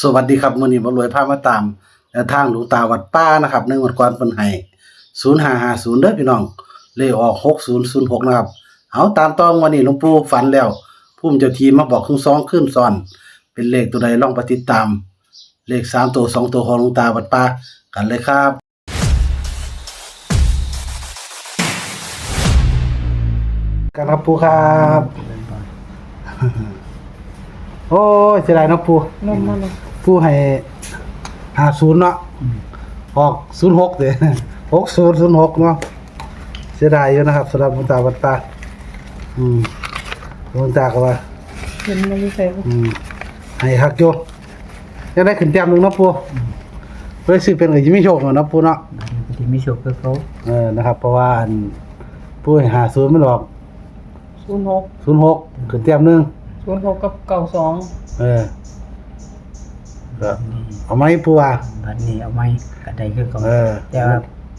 สวัสดีครับมื้อนี้บ่รวยพามาตามแนวทางหลวงตาวัดป้านะครับในงวดก่อนเพิ่นให้0550เด้อพี่น้อง เลขออก6006นย์ศูนย์หกนะครับเอาตามต่องวันนี้หลวงปู่ฝันแล้วภูมิเจ้าทีมาบอกคึงสองขึ้นซ้อน เป็นเลขตัวใดลองปติตาม เลข3ตัว2ตัวของหลวงตาวัดป้ากันเลยครับ กันครับปู่ครับ โอ้ยเสียดายเนาะปู่นมมาเลยผู้ให้หาศูนย์เนาะออกศูนย์หกเด้หกศูนย์ศูนย์หกเนาะเสียดายอยู่นะครับสำหรับหลวงตาวัดตา อืมหลวงตาก็ว่าเห็นมันไม่ใส่อืมให้ฮักโยยังได้ขึ้นเต็มหนึงเนาะปูเพื่อซื้อเป็นเอ้ยไม่โชคเนาะปูเนาะที่ไม่โชคก็เขาเออนะครับ เพราะว่าอันผู้ให้หาศูนย์มันออกศูนย์หก ศูนย์หกขึ้นเต็มหนึง ศูนย์หกกับเก้าสองเออก็เอาไหมปูว่า บัดนี้เอาไหมกระไดคือเขาเออ แต่ว่า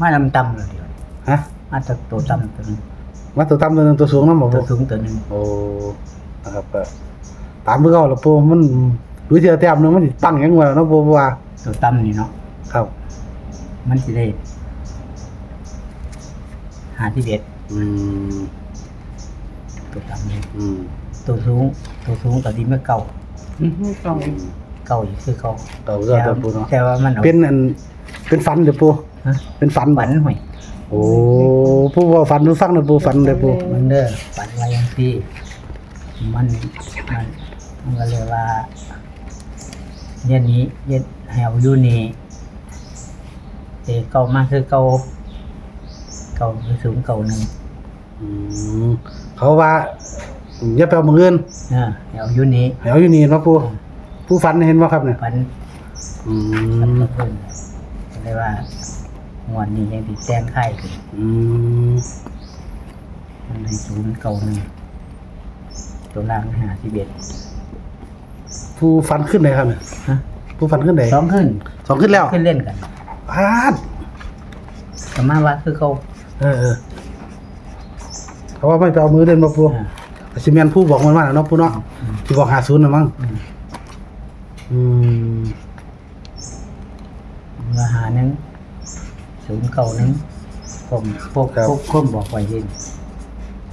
มาลำต่ำเลยเดียวฮะมาจากตัวต่ำตัวหนึงมาตัวต่ำตัวหนึงตัวสูงนำบ่ตัวปูสูงตัวหนึงโอ้นะครับก็ตามเพื่อเขาละปูมันดูเทียแต้มหนึงมันสิตั้งยังไงเนาะปูว่าตัวต่ำนี่เนาะครับ มันสิได้หาที่เด็ดอืมตัวต่ำนี่อืม ตัวสูงตัวสูงตัวดีเมื่อเก่าไม่ต้องเก่าอยู่คือเขาเอาเรื่องตัวปูเนาะแต่ว่ามันเอา เป็นอันเป็นฝันเด้อปูฮะ เป็นฝันฝันห่วยโอ้ปูว่าฝันดูฟังเด้อปูฝันเด้อปูมันเด้อฝันว่าอย่างที่มันมันมันก็เลยว่าเย็นนี้เย็นแหวอยู่นี่เอเก่ามากคือเก่าเก่าคือสูงเก่าหนึ่งอืมเขาว่า อย่าไปเอามืออื่นเออแหวอยู่นี่ให้เอาอยู่นี่เนาะปูผู้ฝันเห็นบ่ครับเนี่ยฝันอืฝันมกับเพิ่นก็เลยว่างวดนี้ยังติดแจ้งค่ายขึ้นอืมมันเลยศูนย์เก่าหนึ่งตัวล่างหาสิบเอ็ดผู้ฝันขึ้นไหนครับเนี่ยฮะผู้ฝันขึ้นไหนสองขึ้นสองขึ้นแล้วขึ้นเล่นกันพาดแต่มาว่าคือเขาเออเออเขาว่าไม่ไปเอามือเดินมาปูอ่า ซิเมนผู้บอกมันว่าน่ะเนาะผู้เนาะอืมที่บอกหาศูนย์น่ะมั้งอืมอืมเมื่อหาหนึงศูนย์เก่าหนึงผมพวกพวกคนบอกไว้ยิน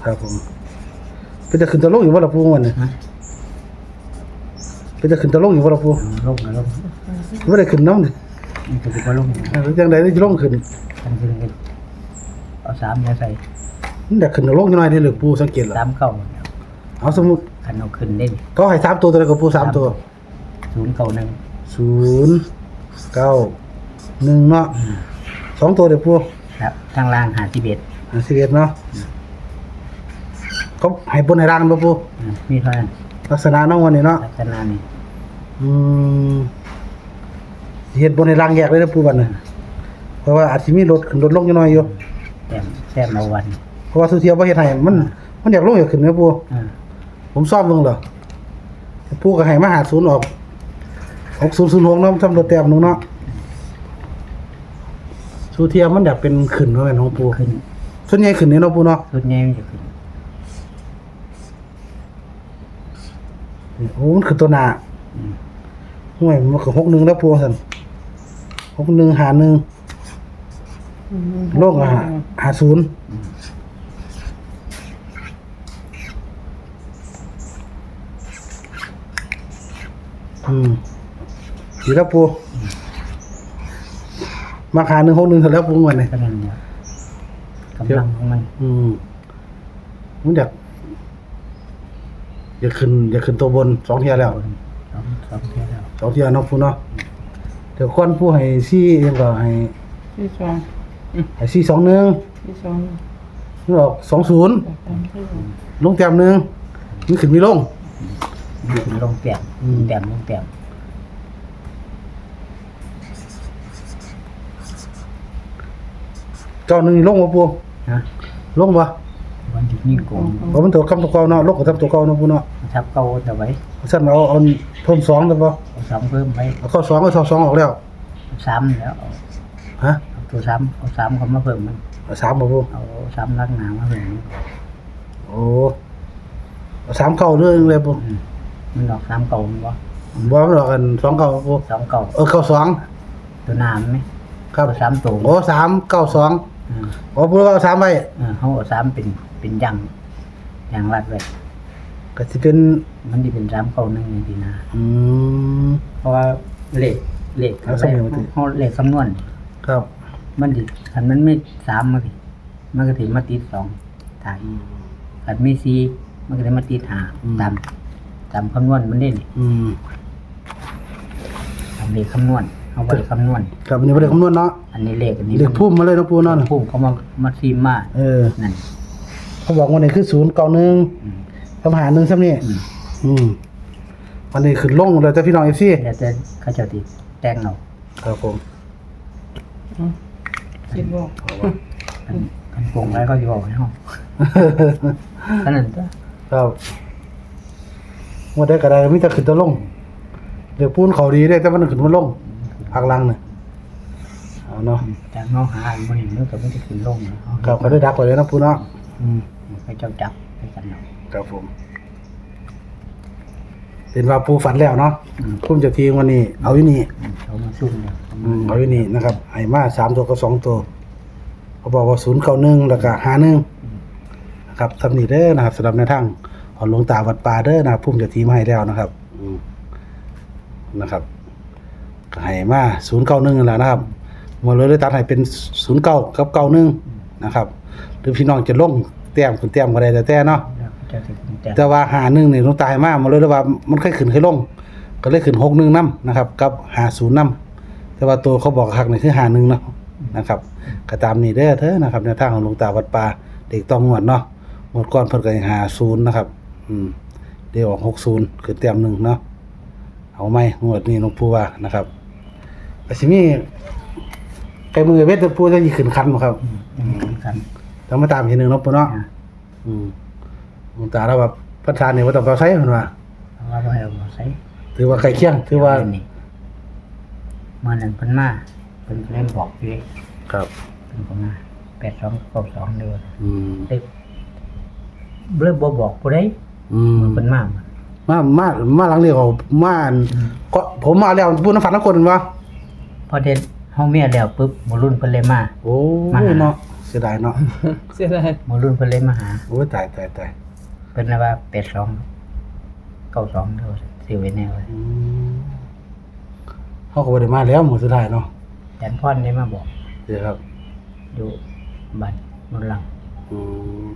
ครับผมเป็นจะขึ้นตะลงอยู่บ่ล่ะปูวันนี้ฮะเป็นจะขึ้นตะลงอยู่บ่ล่ะปูลงนะลงบ่ได้ขึ้นน้ำนี่มันจะว่าลงเออจังได๋ได้ลงขึ้นกันขึ้นกันเอาสามเนี่ยใส่มันได้ขึ้นตะลงอยู่หน่อยนี่หรือปูสังเกตล่ะสามเก่า เอาสมมุติขันเอาขึ้นเล่นเขาให้สามตัวตัวใดก็ปูสามตัวศูนย์เก่าหนึ่งศูนย์เก้าหนึ่งเนาะสองตัวเดี๋ยวปูครับทางล่างหาที่เบ็ดอ่าสิบเอ็ดเนาะเขาให้บนให้ล่างบ่ปูอืมมีเท่านั้นลักษณะน้องวันนี้เนาะลักษณะนี้อืมสิเฮ็ดบนให้ล่างแยกเลยนะปูบัดน่ะเพราะว่าอาจสิมีรถขึ้นรถลงอยู่หน่อยอยู่แต้มแต้มละวัน เพราะว่าสุเทียวบ่เฮ็ดให้มันมันอยากลงอยากขึ้นนะปูอ่า ผมซ่อมเบิ่งเหรอปูก็ให้มาหาศูนย์ออก6006เนาะทำรถแต้มหนึงเนาะสุเทียวมันอยากเป็นขึ้นว่าแม่นของปูขึ้นส่วนใหญ่ขึ้นนี่เนาะปูเนาะชุดใหญ่มันจะขึ้นโอ้มันคือตัวหน้าอืมห่วยมันก็61แล้วปูซั่น61หา1โลกอะหาศูนย์ อืมดีแล้วปูมาขาหนึ่งหกหนึ่งเสร็จแล้วปูเงินเนี่ยก็นั่นเนี่ยกำลังของมันอืมมันอยากอยากขึ้นอยากขึ้นตัวบนสองเทียแล้วสองสองเท่าแล้วสองเทียเนาะปูเนาะเดี๋ยวก้อนปูให้ซี่ยังก็ให้ที่สองให้ซี่สองหนึ่งที่สองนี่ออกสองศูนย์แบบนั้นที่สองลงแต้มหนึ่งมันขึ้นมีลง มีขึ้นลงแต้มอืมแต้มลงแต้มเก้าหนึ่งนี่ลงวะปูนะลงวะวันที่ยิ่งโกงเพราะมันตัวคำตัวเก่าเนาะลงกับทำตัวเก่าเนาะปูเนาะทับเก่าแต่ไว้สั้นเอาเอาเพิ่มสองได้ปะเอาสามเพิ่มไปเอาเข้าสองเอาเข้าสองออกแล้วเอาสามแล้วเอาฮะเอาตัวสามเอาสามเขามาเพิ่มมันเอาสามบ่ปูเอาสามลักหนามาเพิ่มมันโอ้เอาสามเข้าเรื่องเลยปูอื มมันดอกสามเก่ามันบ่บ่มันดอกกันสองเก้าปูสองเก่าเออเก้าสองตัวน้ำไหมครับเอาสามตัวโอ้สามเก้าสองอืมโอ้ปูเอาสามไว้เออเขาเอาสามเป็นเป็นยังยังรัดไว้ก็สิเป็น มันดีเป็นสามเก่าหนึ่งนี่นะ อืม เพราะว่าเลขเลขเอาสมุดมาสิเขาเลขคำนวณครับ มันดิคันมันไม่สามมาสิมันก็ถึงมาติดสองถ่ายคันไม่สี่มันก็เลยมาติดหาตาม ตามคำนวณมันได้นี่อืมตามเลขคำนวณเอาไปคำนวณ ครับอันนี้บ่ได้คำนวณเนาะอันนี้เลขอันนี้เด็กพุ่มมาเลยเนาะปูเนาะพุ่มเขามามาซีมมาเออ นั่นเขาบอกว่านี่คือศูนย์เก้าหนึ่งอืมคำหาหนึ่งซ้ำนี่อืมอืมวันนี้ขึ้นลงเลยแต่พี่น้องเอฟซีเดี๋ยวจะเขาเจะติดแต่งเอาครับผมอืมคิดว่าคันคันปรุงไว้เขาจะบอกให้ห้องขนาดตัวครับ ว่าได้กระไดมิแต่ขึ้นแตะลงเดี๋ยวปูนเขาดีได้แต่มันขึ้นมาลงพักหลังเนี่ยเอาเนาะจากน้องหาอันมันเห็นมันก็ไม่ได้ขึ้นลงนะครับเขาได้ดักไว้เลยนะปูเนาะอืมไปเจ้าจับไปกันเอาครับผมเป็นว่าปูฝันแล้วเนาะอืมพุ่มเจะทีวันนี้ เอาอยู่นี่เขามาซุ่มเนี่ยเขาอืมามเอาอยู่นี่นะครับไอ้มาสามตัวกับสองตัวเขาบอกว่าศูนย์เก้าหนึ่งแล้วก็หาหนึ่งนะครับทำนี่เด้อนะครับสำหรับในทาง ของหลวงตาวัดป่าเด้อนะครับพุ่มเจะทีมาให้แล้วนะครับอืมนะครับก็ให้มาศูนย์เก้าหนึ่งนั่นแหละนะครับหมาเลยได้ตัดให้เป็นศูนย์เก้ากับเก้าหนึ่งนะครับ หรือพี่น้องจะลงแต้มคุณแต้มก็ได้แต่แต่เนาะแล้วเขาเจะติดแต่แต่ว่าหาหนึ่งนี่หลวงตาให้มาหมาเลยได้ว่ามันค่อยขึ้นค่อยลง ก็เลยขึ้นหกหนึ่งน้ำนะครับ กับหาศูนย์น้ำแต่ว่าตัวเขาบอกคักนี่คือหาหนึ่งเนาะนะครับก็ตามนี้เด้อเถอะนะครับในทางของหลวงตาวัดป่าเด็กต้องงวดเนาะงวดก่อนเพิ่นก็หาศูนย์นะครับ อืมเดี๋ยวออกหกศูนย์คือเต็มหนึ่งเนาะเอาไหมงวดนี้หลวงปู่ว่านะครับก็สิมีไก่มือเวทหลวงปู่จะยีขึ้นคันบ่ครับยังเหมือนกันต้องมาตามอีกทีหนึงเนาะปู่เนาะอะอืมหลวงตาเราแบบพระทานนี่ว่าต้องเอาใช้เพิ่นว่าเพราะว่าบ่ให้เอามาใส่ถือว่าใกล้เคียงถือว่า เดี๋ยนี้เมื่อนั้นเพิ่นมาเพิ่นก็เล่นบอกอยู่เลยครับ เพิ่นก็มาแปดสองเก้าสองเดือนอืม เด็กเริ่มบ่บอกผู้ใด อืมเพิ่นมามามามาหลังเรียกว่ามาอันก็ผมมาแล้วพูดน้ำฝันน้ำคนวะพอเด็ดเฮาเมียแล้วปุ๊บหมู่รุ่นเพิ่นเลยมา โอ้มาหายเนาะเสียดายเนาะเสียดายหมู่รุ่นเพิ่นเลยมาหา โอ้ยตายตายตายเพิ่นน่ะว่าแปดสองเก้าสองเด้อสิไว้แน่เลยอืมเขาก็บ่ได้มาแล้วหมดสุดท้ายเนาะอาจารย์พรได้มาบอก เดี๋ยวครับอยู่บ้านนนหลังอืม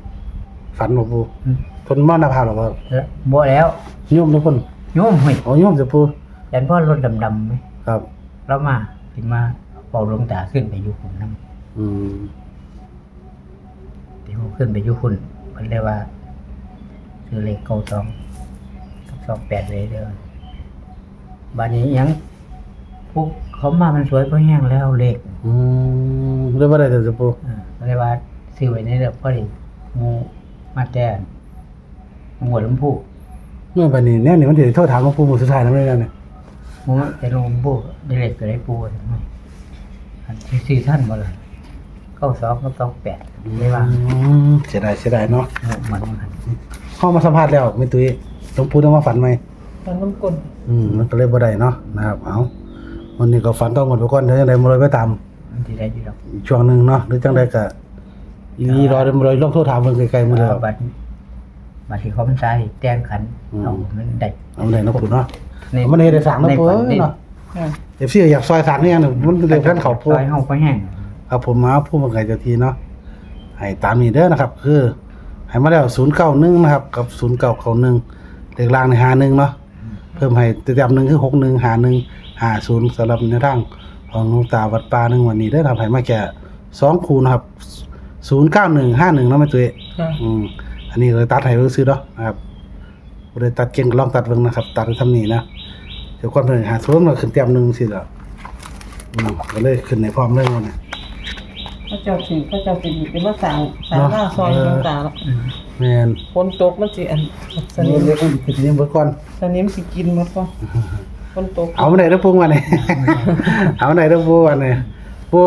ฝันบ่ปูอืมเพิ่นมาหน้าผาหรอครับแล้วบ่แล้วโยมทุกคนโยมเฮ้ยอ๋อโยมจะปูอาจารย์พรรถดำๆไหมครับแล้วมาขึ้นมาเป่าหลวงตาขึ้นไปอยู่หุ่นนำอืมที่เขาขึ้นไปอยู่หุ่นเพิ่นเลยว่าซื้อเลขเก้าสองกับสองแปดเลยเด้อบ้านนี้หยังพวกเขามามันสวยเพราะแห้งแล้วเลขอืมเรื่องบ่ได้แต่จะปูเออก็เลยว่าซื้อไว้ในเด้อพอดีหมู มาแต่หมวดลำพูเมื่อบัดนี้แน่นี่มันสิโทษถามหลวงปู่หมดสุดท้ายแล้วไม่ได้แล้วเนี่ยหมูมาแต่ลำพูได้เลขก็ได้ปูทำไมอันที่สี่ท่านบ่ล่ะเก้าสองกับสองแปดไม่ว่าอืมเสียดายเสียดายเนาะเออมันมันเข้ามาสัมภาษณ์แล้วแม่ตุ้ยหลวงปู่ต้องมาฝันไหมตอนน้ำกลนอืมมันก็เลยบ่ได้เนาะนะครับ เอาวันนี้ก็ฝันต้องหมดไปก่อนเดี๋ยวจังไดบ่เลยไปตามมันที่ได้อยู่ดอก อีกช่วงหนึงเนาะหรือจังไดก็ อีรอเดี๋ยวบ่เลยลองโทรถามเพิ่นไกลๆมื้อเดียวบัดบัดที่เขาเป็นสายแต่งขันอืม เอามันได้เอาได้เนาะปู่เนาะมันเฮ็ดได้สร้างเนาะปู่เอ้ยเนาะอ่าเอฟซีอยากซอยสร้างนี่ยังเนี่ยมันเร็วกันเขาปู่ ซอยเฮาก็แห้ง ครับผมมาผู้บังคับเจ้าที่เนาะให้ตามนี้เด้อนะครับ คือให้มาแล้ว091นะครับ กับ0991เลขล่างใน51เนาะเพิ่มให้เต็มๆหนึงคือ61 51 50สำหรับในทางของหลวงตาวัดป่าหนึงวันนี้เด้อนะครับให้มาแค่สองคูนะครับ 09151เนาะแม่ตุ้ยอ่าอืมอันนี้เลยตัดให้เบิ่งซื้อเนาะนะครับบ่ได้ตัดเก่งก็ลองตัดเบิ่งนะครับ ตัดให้ทำนี้นะเดี๋ยวก่อนเพิ่นหาสูงมาขึ้นเต็มหนึงสิล่ะอืมก็เลยขึ้นในพร้อมเลยวันนี้พระเจ้าสิพระเจ้าสิเป็นว่าสางสางหน้าซอยหลวงตาแล้วอืมแม่นฝนตกมันสิอันสอันนินี้มเรียกว่ากินนี้เบิดก่อนสนิมสิกินหมดก่อนฝนตกเอามาไหนเด้อปุ้งวันนี้เอามาไหนเด้อปุ้งวันนี้ปุ้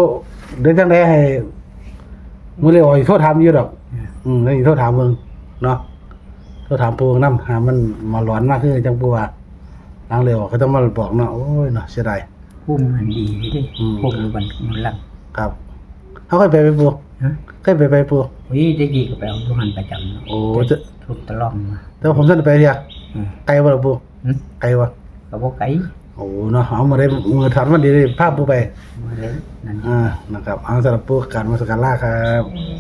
เดี๋ยวจังได๋ให้ มื้อเร็วอีกโทษถามอยู่ดอก อืมแล้วอีกโทษถามเบิ่งเนาะโทษถามปูนำหามันมาหลอนมากคือจังปูว่าหลังเร็วเขาต้องมาบอกเนาะโอ้ยเนาะเสียดาย พุ่มมันดีเดิอืม พุ่มมันมันลังครับเขาเคยไปไปปูฮะเคยไปไปปู วิได้กี่ก็ไปเอาทุกหันประจำเนาะโอ้จะ ทุกตะล่อมมาแต่ว่าผมสั่นไปเดียวอืมไกลบ่ล่ะปูหึไกลวะก็บ่ไกลโอ้เนาะเอามาได้มือถอนมันดีเลยภาพปูไป มาเลยนั่น อ่า นะครับเอาสำหรับปูการมาสการล่าครับ อืม